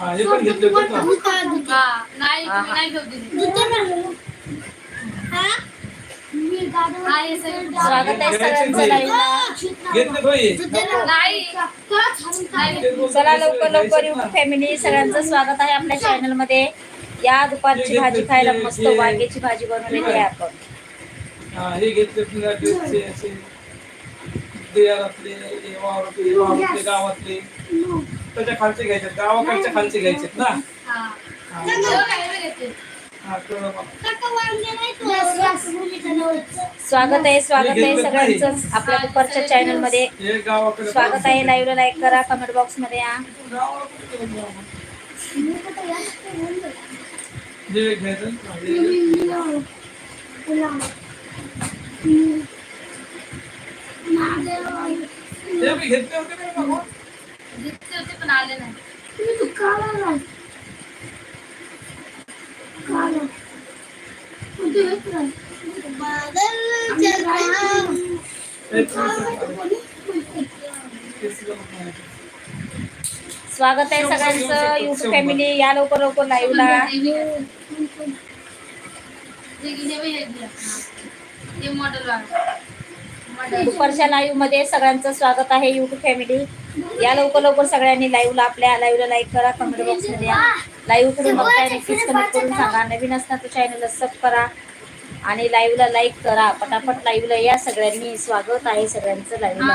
हा हे पण घेतले होते हा नाही तुम्ही नाही घेऊ दिली स्वागत आहे सगळ्यांचं लाईव्हला घेतले भाई नाही नाही. चला लवकर लवकर येऊ फॅमिली सगळ्यांचं स्वागत आहे आपल्या चॅनलमध्ये या दुपारची भाजी खायला मस्त वांग्याची भाजी बनवलेली आहे आपण हा हे घेतले पुन्हा ड्रेसचे असे हे वावरातले हे वावरातले गावातले त्याच्या खालचे घ्यायचे गावाकडच्या खालचे घ्यायचे ना? हा. हा. हा, कळलं मला. स्वागत आहे स्वागत आहे सगळ्यांचं. आपल्या दुपारच्या चॅनलमध्ये हे गावाकडे स्वागत आहे लाईव्हला लाईक करा कमेंट बॉक्समध्ये या. गावाकडे घ्यायचं हा. हे मी घेतले होते ना बाबा. घेतले होते पण आले नाही हे स्वागत आहे सगळ्यांचं. युट्यूब फॅमिली या लवकर लवकर लाईव्हला ते हे. ते. दुपारच्या लाईव्हमध्ये सगळ्यांचं स्वागत आहे युट्यूब फॅमिली या लवकर लवकर सगळ्यांनी लाईव्हला आपल्या लाईव्हला लाईक करा कमेंट बॉक्समध्ये या. लाईव्ह करून बघताय नक्कीच कमेंट करून सांगा. नवीन असणार तर चॅनलला सब करा. आणि लाईव्हला लाईक करा. पटापट लाईव्हला या. सगळ्यांनी स्वागत आहे सगळ्यांचं लाईव्हला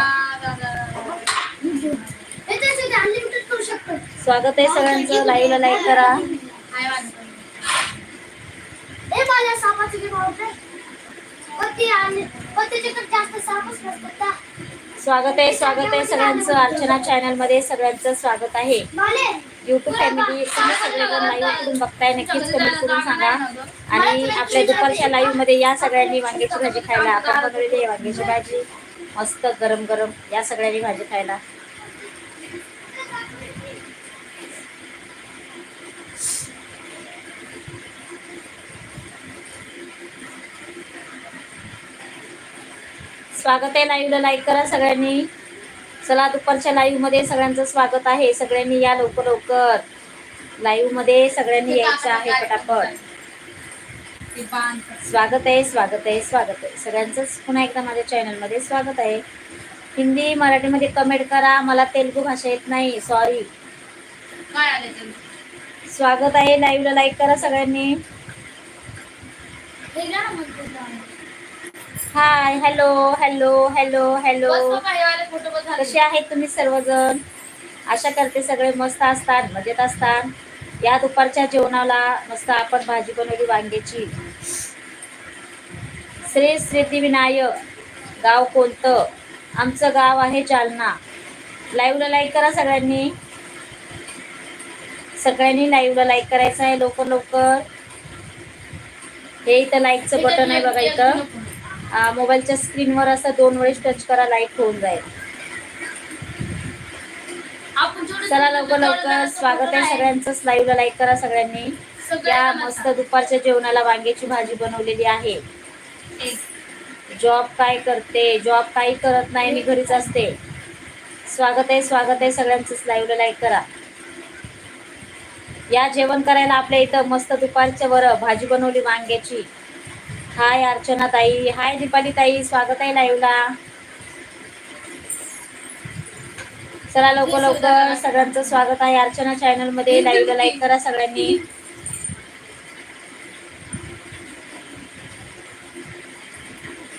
स्वागत आहे सगळ्यांचं. लाईव्हला लाईक करा. हाय स्वागत आहे स्वागत आहे सगळ्यांचं. अर्चना चॅनलमध्ये सगळ्यांचं स्वागत आहे. युट्यूब फॅमिली तुम्ही सगळेजण लाईव्ह करून बघताय नक्कीच कमेंट करून सांगा. आणि आपल्या दुपारच्या लाईव्हमध्ये या सगळ्यांनी वांग्याची भाजी खायला. आपण बनवलेली आहे वांग्याची भाजी. मस्त गरम गरम या सगळ्यांनी भाजी खायला. स्वागत आहे. लाईव्हला लाईक करा सगळ्यांनी. चला दुपारच्या लाईव्हमध्ये सगळ्यांचं स्वागत आहे. सगळ्यांनी या लवकर लवकर. लाईव्हमध्ये सगळ्यांनी यायचं आहे पटापट. स्वागत आहे स्वागत आहे स्वागत आहे. सगळ्यांचंच पुन्हा एकदा माझ्या चॅनलमध्ये स्वागत आहे. हिंदी मराठीमध्ये कमेंट करा. मला तेलुगू भाषा येत नाही. सॉरी? स्वागत आहे. लाईव्हला लाईक करा सगळ्यांनी हे घ्या ना मग ते जाऊन. Hi hello hello hello hello. कसे आहेत तुम्ही सर्वजण? आशा करते सगळे मस्त असतात मजेत असतात. या दुपारच्या जेवणाला मस्त आपण भाजी बनवली वांग्याची. श्री सिद्धिविनायक गाव कोणतं? आमचं गाव आहे जालना. लाईव्हला लाईक करा सगळ्यांनी. सगळ्यांनी लाईव्हला लाईक करायचं आहे लवकर लवकर. हे इथं लाईकचं बटन आहे बघा इथं. मोबाईलच्या स्क्रीनवर असं दोन वेळेस टच करा लाईक होऊन जाईल. चला लवकर लवकर स्वागत आहे सगळ्यांचंच लाईव्हला लाईक करा सगळ्यांनी. या मस्त दुपारच्या जेवणाला वांग्याची भाजी बनवलेली आहे. जॉब काय करते? जॉब काही करत नाही मी घरीच असते. स्वागत आहे स्वागत आहे सगळ्यांचंच लाईव्हला लाईक करा. या जेवण करायला आपल्या इथं मस्त दुपारच्या बरं भाजी बनवली वांग्याची. हाय अर्चना ताई हाय दीपाली ताई स्वागत आहे लाईव्हला चला लवकर लवकर सगळ्यांचं स्वागत आहे अर्चना चॅनलमध्ये. लाईव्हला लाईक करा सगळ्यांनी.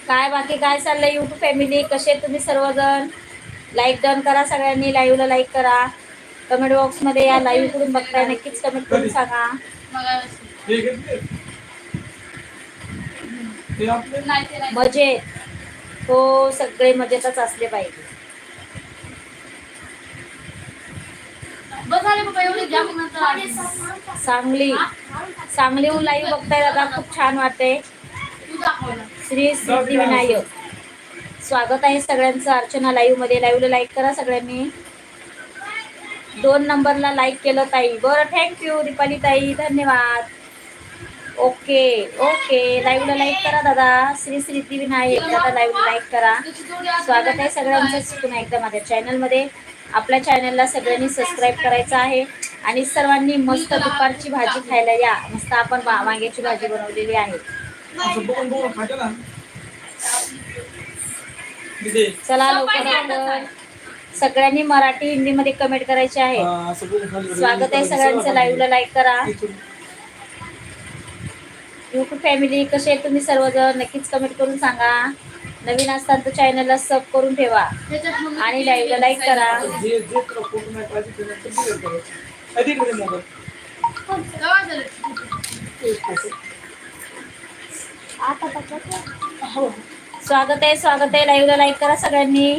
काय बाकी काय चाललंय युट्यूब फॅमिली कसे तुम्ही सर्वजण? लाईक डन करा सगळ्यांनी. लाईव्हला लाईक करा. कमेंट बॉक्समध्ये या लाईव्ह करून बघताय. नक्कीच कमेंट करून सांगा. मजेत हो सगळे मजेतच असले पाहिजे. सांगली. सांगलीहून लाईव्ह बघताय दादा खूप छान वाटते श्री सिद्धिविनायक स्वागत आहे सगळ्यांचं. अर्चना लाईव्हमध्ये. लाईव्हला लाईक करा सगळ्यांनी. दोन नंबरला लाईक केलं ताई. बरं थँक्यू दीपाली ताई. धन्यवाद. Okay okay. लाईव्हला लाईक करा दादा. श्री सिद्धिविनायक दादा लाईव्हला लाईक करा. स्वागत आहे ना, सगळ्यांचं पुन्हा एकदा माझ्या चॅनलमध्ये आपल्या चॅनलला सगळ्यांनी सबस्क्राईब करायचं आहे. आणि सर्वांनी मस्त दुपारची भाजी खायला या. मस्त आपण वांग्याची भाजी बनवलेली आहे. चला लवकर सगळ्यांनी मराठी हिंदी मध्ये कमेंट करायचे आहे. स्वागत आहे सगळ्यांचं. लाईव्हला लाईक करा. युट्यूब फॅमिली कसे आहे तुम्ही सर्वजण? नक्कीच कमेंट करून सांगा. नवीन असताना तर चॅनलला सब करून ठेवा. आणि लाईव्हला लाईक करा. स्वागत आहे स्वागत आहे. लाईव्हला लाईक करा सगळ्यांनी.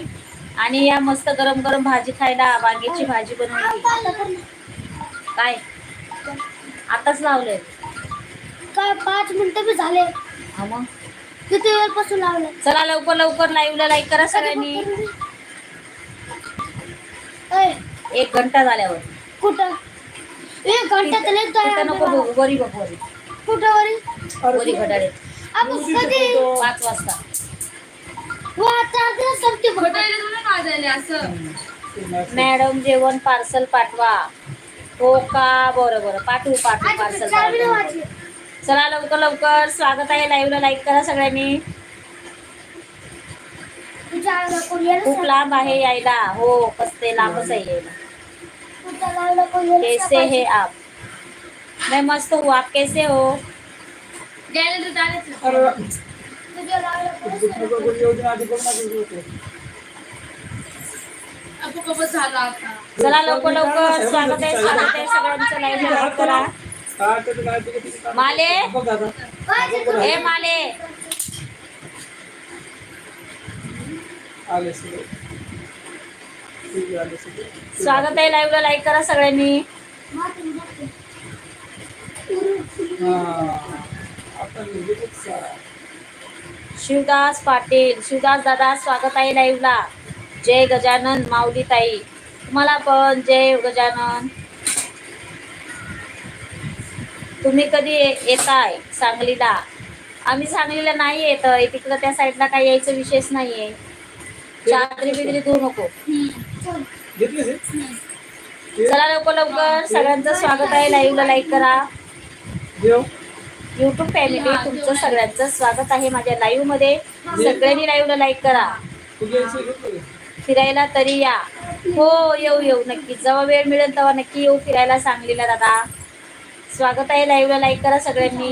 आणि या मस्त गरम गरम भाजी खायला वांग्याची भाजी बनवली. काय? आताच लावलंय. काय पाच मिनिटं बी झाले? हा मग. किती वेळपासून लावले? चला लवकर लवकर लाईव्हला लाईक करा सगळ्यांनी. ऐ, एक घंटा झाल्यावर. कुठं? एक घंटा तर तिथं नको बघू वरी बघ वरी. कुठं वरी? अरे वरी घड्याळे. आपण कधी? पाच वाजता. हो संपते बघ. ते नाही. मॅडम जेवण पार्सल पाठवा. हो का? बरं बरं. पाठवू पाठवू पार्सल. चार मिनिटं वाजले. चला लवकर लवकर. स्वागत आहे लाईव्हला लाईक करा सगळ्यांनी. तुझ्या आईला कोणी यायला खूप सांग. लांब आहे यायला. हो कसते लांबच आहे यायला. तुझ्या आईला कोणी यायला कैसे सांग. है आप? मैं मस्त हूँ. आप कैसे हो? गेले तर चालेल अरे, तुझ्या आईला कोणी कुठं कुठं कुठं योजना आधी करून टाकली होती. आपण कपच झालो आता. चला लवकर लवकर. स्वागत आहे स्वागत आहे. सगळ्यांचं लाईव्हला लाईक करा. माले? ए माले. आहे, स्वागत आहे लाईव्हला लाईक करा सगळ्यांनी. शिवदास पाटील शिवदास दादा स्वागत आहे लाईव्हला जय गजानन माऊली ताई तुम्हाला पण जय गजानन. तुम्ही कधी येताय सांगलीला? आम्ही सांगलीला नाही येत तिकडं त्या साईडला काही यायचं विशेष नाहीये. चादरी बिदरी देऊ नको. चला लवकर लवकर. सगळ्यांचं स्वागत आहे. लाईव्हला लाईक करा. युट्यूब फॅमिली तुमचं सगळ्यांचं स्वागत आहे माझ्या लाईव्हमध्ये. सगळ्यांनी लाईव्हला लाईक करा. फिरायला तरी या. हो येऊ येऊ. नक्की जेव्हा वेळ मिळेल तेव्हा नक्की येऊ फिरायला सांगलीला दादा. स्वागत आहे लाईव्हला लाईक करा सगळ्यांनी.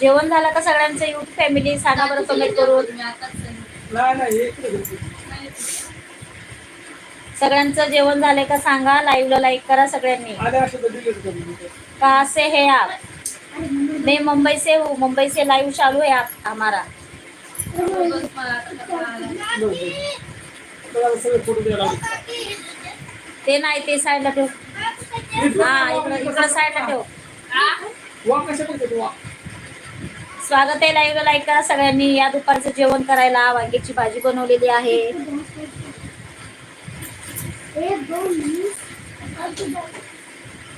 जेवण झालं का सगळ्यांचं? युट्यूब फॅमिली सांगा बरं कमेंट करून. सगळ्यांचं जेवण झालंय का सांगा. लाईव्हला लाईक करा सगळ्यांनी. आले असे से है आप मैं मुंबई से हूँ. मुंबई से लाइव चालू है आप हमारा लागले. ते नाही ते साईडला ठेव. इकडं इकडं साईडला ठेव. स्वागत आहे लाईव्हला लाईक करा सगळ्यांनी. या दुपारचं जेवण करायला वांग्याची भाजी बनवलेली आहे.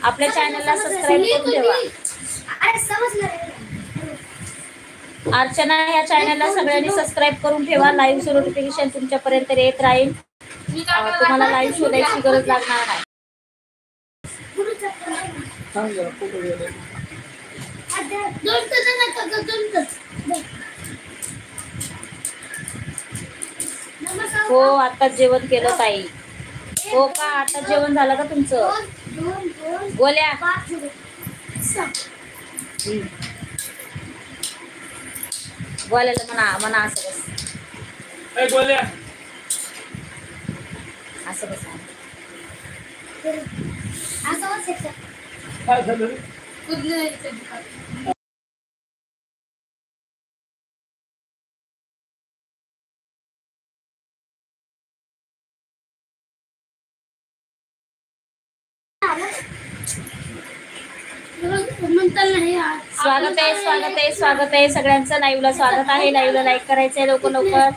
आपल्या चॅनलला सबस्क्राईब करून ठेवा. अर्चना या चॅनलला सगळ्यांनी सबस्क्राईब करून ठेवा. लाईव्ह नोटिफिकेशन तुमच्यापर्यंत येत राहील. तुम्हाला लाईव्ह शोधायची गरज लागणार नाही. जरा फोटो. हो आता जेवण केलं ताई. हो का आता जेवण झालं का तुमचं. सहा. गोल्याला म्हणा म्हणा असं बस. ए, गोल्या असं बस. असं वाचायचं. काय झालं. स्वागत आहे स्वागत आहे स्वागत आहे. सगळ्यांचं लाईव्हला स्वागत आहे. लाईव्हला लाईक करायचंय लवकर लवकर.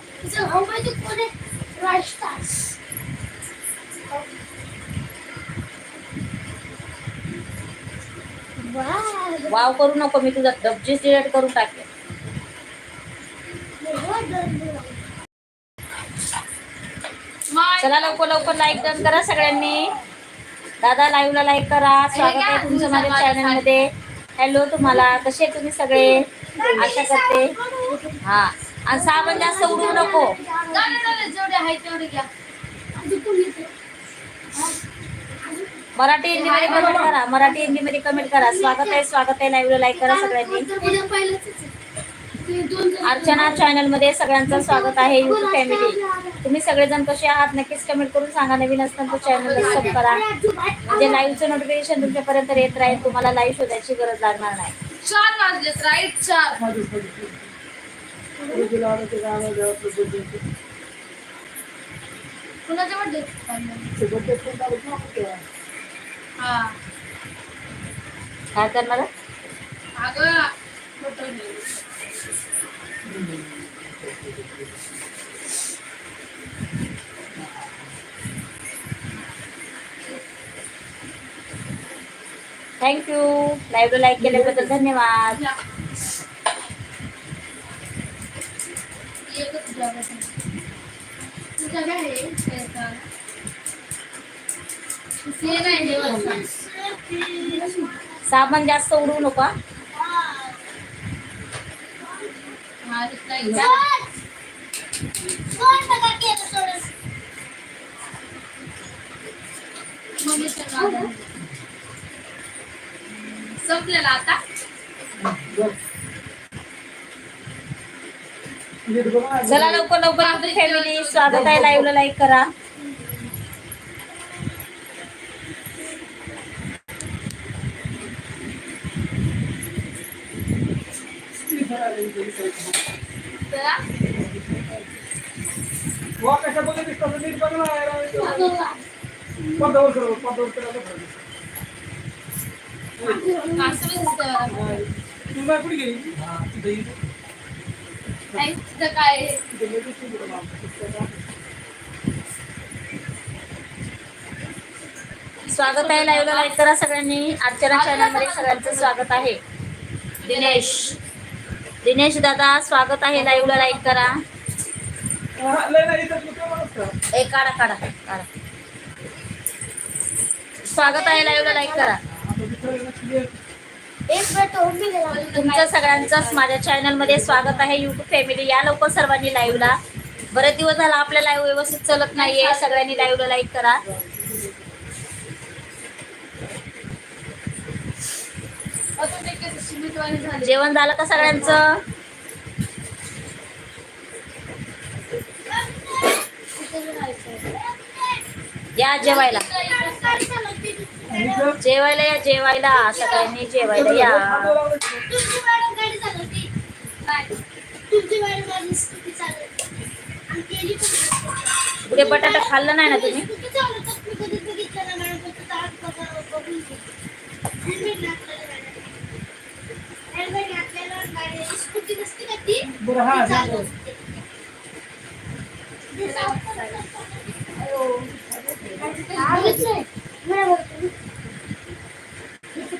वाव. करू नको मी तुझा डबजीच डिलीट करून टाकेन चला लवकर लवकर लाईक डन करा सगळ्यांनी. दादा लाईव्हला लाईक करा. स्वागत आहे तुमचं माझ्या चॅनलमध्ये. हॅलो तुम्हाला कसे तुम्ही सगळे? आशा करते. हा. आणि साबण जास्त उडवू नको. मराठी हिंदी मध्ये कमेंट करा. मराठी हिंदी मध्ये कमेंट करा. स्वागत आहे स्वागत आहे. लाईव्हला लाईक करा सगळ्यांनी. अर्चना चॅनलमध्ये सगळ्यांचं स्वागत आहे युट्यूब फॅमिली तुम्ही सगळेजण कसे आहात? नक्कीच कमेंट करून सांगा. नवीन असताना चॅनल सब करा. म्हणजे लाईव्हचं नोटिफिकेशन तुमच्यापर्यंत येत राहील. तुम्हाला लाईव्ह शोधायची गरज लागणार नाही. चार वाजलेत राईट चार. कुणाच्या काय करणार. थँक्यू लाईव्हला लाईक केल्याबद्दल धन्यवाद. एकच साबण जास्त उडवू नका. संपलेलं आता. चला लवकर लवकर फॅमिली स्वागत आहे लाईव्हला लाईक करा बघत नीट बघ ना. पदावर कर, पदावर करायला. तू कुठे गेली? हा, काय. स्वागत आहे लाईव्हला लाईक करा सगळ्यांनी अर्चना चॅनलमध्ये सगळ्यांचं स्वागत आहे दिनेश दिनेश दादा स्वागत आहे. लाईव्हला लाईक करा. ए काढा काढा काढा. स्वागत आहे. लाईव्हला लाईक करा. आता तिथं ना clear. एक मिनिट होऊन मी गेला. तुमचं सगळ्यांचंच माझ्या चॅनलमध्ये स्वागत आहे. युट्यूब फॅमिली या लवकर सर्वांनी लाईव्हला बरेच दिवस झाला आपल्या लाईव्ह व्यवस्थित चालत नाहीये. सगळ्यांनी लाईव्हला लाईक करा. जेवण झालं का सगळ्यांच? या जेवायला. जेवायला या जेवायला. सगळ्यांनी जेवायला या. उद्या बटाटा खाल्लं नाही ना तुम्ही?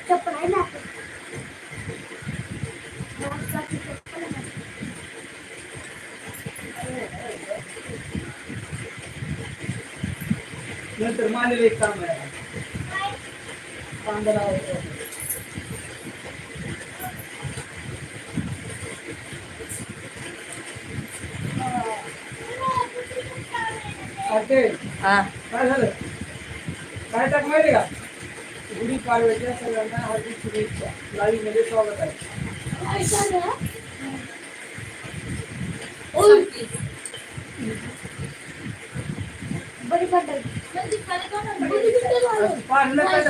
चप्पल आहे ना माणसाची चप्पल आहे ना. नंतर मानेला एक काम आहे कांदा लावायचा. हा. काय झालं? काय टाक माहिती का? गुढी पाडव्याच्या सगळ्यांना हार्दिक शुभेच्छा. लाईव्हमध्ये स्वागत आहे. म्हणजे. पाडलं काय?